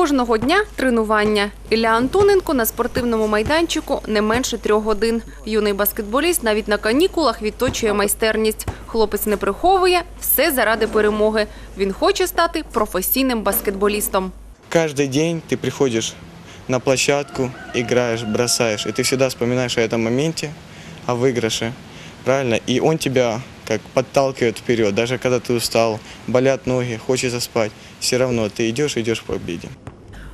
Кожного дня тренування. Ілля Антоненко на спортивному майданчику не менше трьох годин. Юний баскетболіст навіть на канікулах відточує майстерність. Хлопець не приховує все заради перемоги. Він хоче стати професійним баскетболістом. Каждый день ты приходишь на площадку, играешь, бросаешь, и ты всегда вспоминаешь о этом моменте, о выигрыше, правильно? И он тебя как подталкивает вперед, даже когда ты устал, болят ноги, хочется спать, все равно ты идешь, идешь к победе.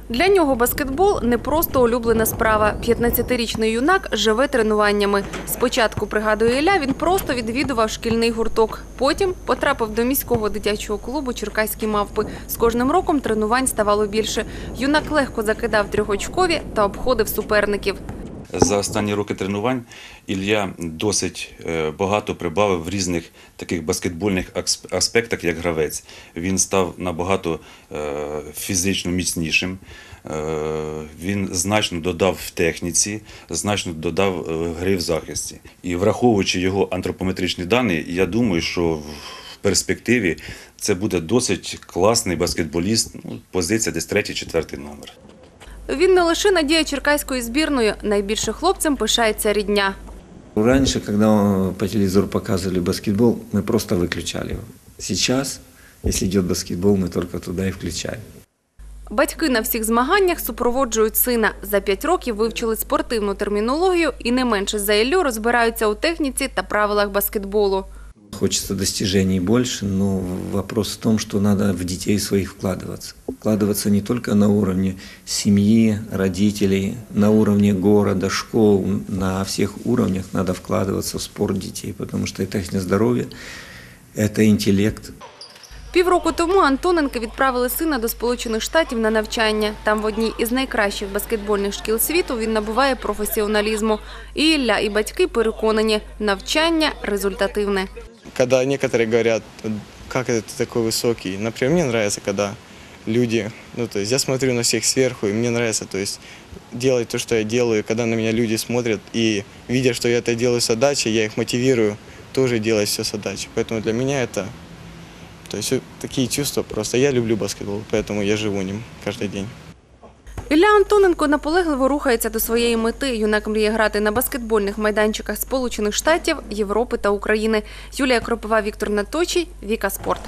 Для нього баскетбол не просто улюблена справа. 15-річний юнак живе тренуваннями. Спочатку, пригадує Ілля, він просто відвідував шкільний гурток. Потім потрапив до міського дитячого клубу Черкаські мавпи. З кожним роком тренувань ставало більше. Юнак легко закидав трьохочкові та обходив суперників. За останні роки тренувань Ілля досить е, багато прибавив в різних таких баскетбольних аспектах, як гравець. Він став набагато е, фізично міцнішим. Е, Він значно додав в техніці, значно додав гри в захисті. І враховуючи його антропометричні дані, я думаю, що в перспективі це буде досить класний баскетболіст. Ну, позиція десь третій, четвертий номер. Він не лише надія черкаської збірної. Найбільше хлопцем пишається рідня. Раньше, когда по телевизору показывали баскетбол, мы просто выключали его. Сейчас, если идет баскетбол, мы только туда и включаем. Батьки на всіх змаганнях супроводжують сина. За п'ять років вивчили спортивну термінологію і не менше за Іллю розбираються у техніці та правилах баскетболу. Хочется достижений больше, но вопрос в том, что надо в детей своих вкладываться. Вкладываться не только на уровне семьи, родителей, на уровне города, школ, на всех уровнях надо вкладываться в спорт детей, потому что это их здоровье, это интеллект, Півроку тому Антоненка відправили сина до Сполучених Штатів на навчання. Там в одній із найкращих баскетбольних шкіл світу він набуває професіоналізму. І Ілля, і батьки переконані, навчання результативне. Когда некоторые говорят, как это ты такой высокий, например, мне нравится, когда люди, ну то есть я смотрю на всех сверху, и мне нравится, то есть делать то, что я делаю, когда на меня люди смотрят и видя, что я это делаю с отдачей, я их мотивирую тоже делать все с отдачей. Поэтому для меня это, то есть такие чувства просто. Я люблю баскетбол, поэтому я живу ним каждый день. Ілля Антоненко наполегливо рухається до своєї мети. Юнак мріє грати на баскетбольних майданчиках Сполучених Штатів, Європи та України. Юлія Кропова, Віктор Наточій, Віка Спорт.